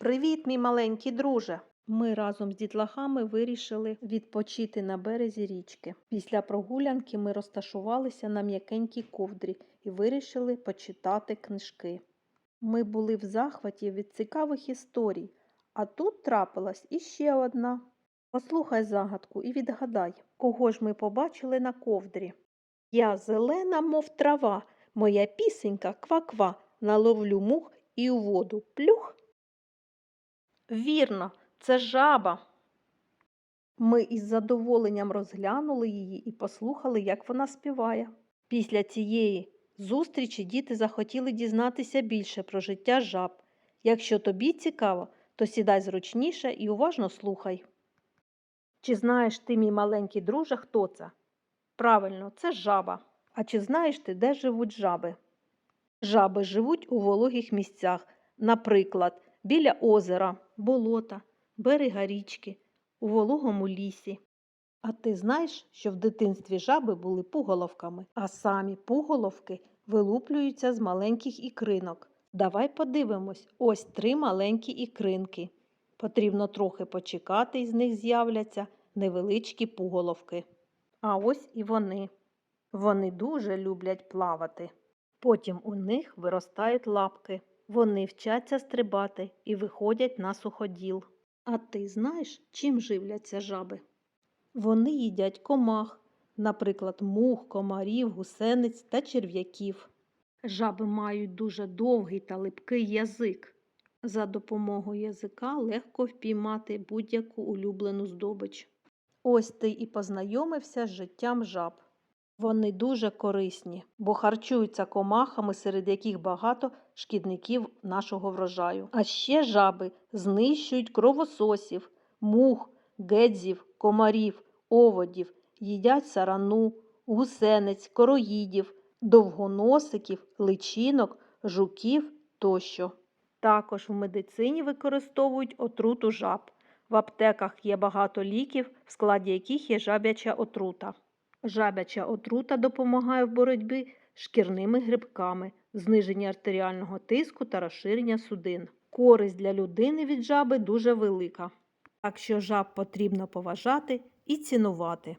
Привіт, мій маленький друже! Ми разом з дітлахами вирішили відпочити на березі річки. Після прогулянки ми розташувалися на м'якенькій ковдрі і вирішили почитати книжки. Ми були в захваті від цікавих історій, а тут трапилась іще одна. Послухай загадку і відгадай, кого ж ми побачили на ковдрі. Я зелена, мов трава, моя пісенька ква-ква, наловлю мух і у воду плюх. Вірно, це жаба. Ми із задоволенням розглянули її і послухали, як вона співає. Після цієї зустрічі діти захотіли дізнатися більше про життя жаб. Якщо тобі цікаво, то сідай зручніше і уважно слухай. Чи знаєш ти, мій маленький друже, хто це? Правильно, це жаба. А чи знаєш ти, де живуть жаби? Жаби живуть у вологих місцях, наприклад, біля озера, болота, берега річки, у вологому лісі. А ти знаєш, що в дитинстві жаби були пуголовками, а самі пуголовки вилуплюються з маленьких ікринок. Давай подивимось, ось три маленькі ікринки. Потрібно трохи почекати, і з них з'являться невеличкі пуголовки. А ось і вони. Вони дуже люблять плавати. Потім у них виростають лапки. Вони вчаться стрибати і виходять на суходіл. А ти знаєш, чим живляться жаби? Вони їдять комах, наприклад, мух, комарів, гусениць та черв'яків. Жаби мають дуже довгий та липкий язик. За допомогою язика легко впіймати будь-яку улюблену здобич. Ось ти і познайомився з життям жаб. Вони дуже корисні, бо харчуються комахами, серед яких багато шкідників нашого врожаю. А ще жаби знищують кровососів, мух, гедзів, комарів, оводів, їдять сарану, гусениць, короїдів, довгоносиків, личинок, жуків тощо. Також в медицині використовують отруту жаб. В аптеках є багато ліків, в складі яких є жабяча отрута. Жабяча отрута допомагає в боротьбі з шкірними грибками, зниженні артеріального тиску та розширення судин. Користь для людини від жаби дуже велика, так що жаб потрібно поважати і цінувати.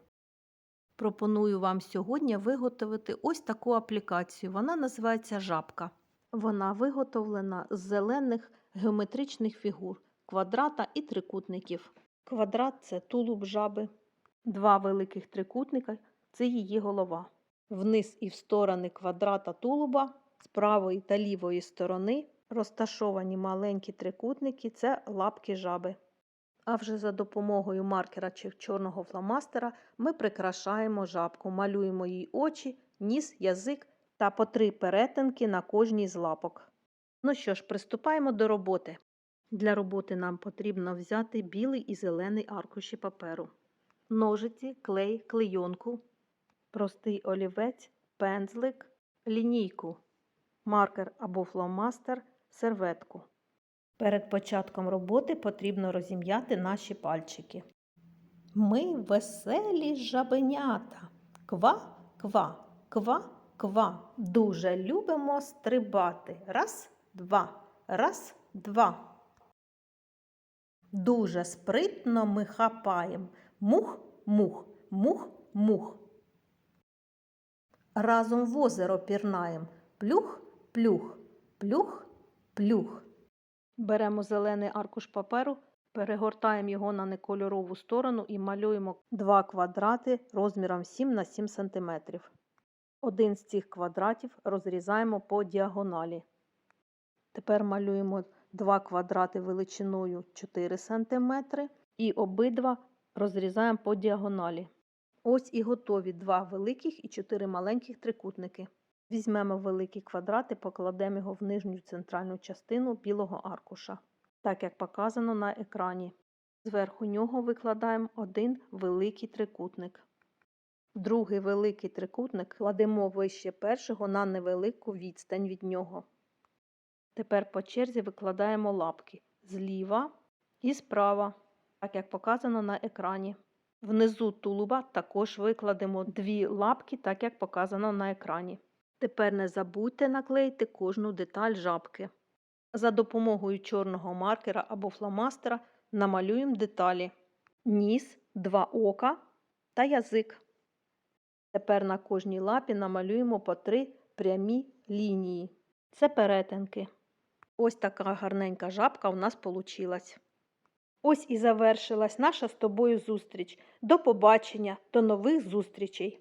Пропоную вам сьогодні виготовити ось таку аплікацію. Вона називається жабка. Вона виготовлена з зелених геометричних фігур, квадрата і трикутників. Квадрат це тулуб жаби, два великих трикутника це її голова. Вниз і в сторони квадрата тулуба з правої та лівої сторони розташовані маленькі трикутники це лапки жаби. А вже за допомогою маркера чи чорного фломастера ми прикрашаємо жабку, малюємо їй очі, ніс, язик та по три перетинки на кожній з лапок. Ну що ж, приступаємо до роботи. Для роботи нам потрібно взяти білий і зелений аркуші паперу, ножиці, клей, клейонку, простий олівець, пензлик, лінійку, маркер або фломастер, серветку. Перед початком роботи потрібно розім'яти наші пальчики. Ми веселі жабенята. Ква, ква, ква, ква. Дуже любимо стрибати. Раз, два, раз, два. Дуже спритно ми хапаєм. Мух, мух, мух, мух. Разом в озеро пірнаєм. Плюх, плюх, плюх, плюх. Беремо зелений аркуш паперу, перегортаємо його на некольорову сторону і малюємо два квадрати розміром 7 на 7 см. Один з цих квадратів розрізаємо по діагоналі. Тепер малюємо два квадрати величиною 4 см і обидва розрізаємо по діагоналі. Ось і готові два великих і чотири маленьких трикутники. Візьмемо великий квадрат і покладемо його в нижню центральну частину білого аркуша, так як показано на екрані. Зверху нього викладаємо один великий трикутник. Другий великий трикутник кладемо вище першого на невелику відстань від нього. Тепер по черзі викладаємо лапки зліва і справа, так як показано на екрані. Внизу тулуба також викладемо дві лапки, так як показано на екрані. Тепер не забудьте наклеїти кожну деталь жабки. За допомогою чорного маркера або фломастера намалюємо деталі: ніс, два ока та язик. Тепер на кожній лапі намалюємо по три прямі лінії. Це перетинки. Ось така гарненька жабка у нас получилась. Ось і завершилась наша з тобою зустріч. До побачення, до нових зустрічей!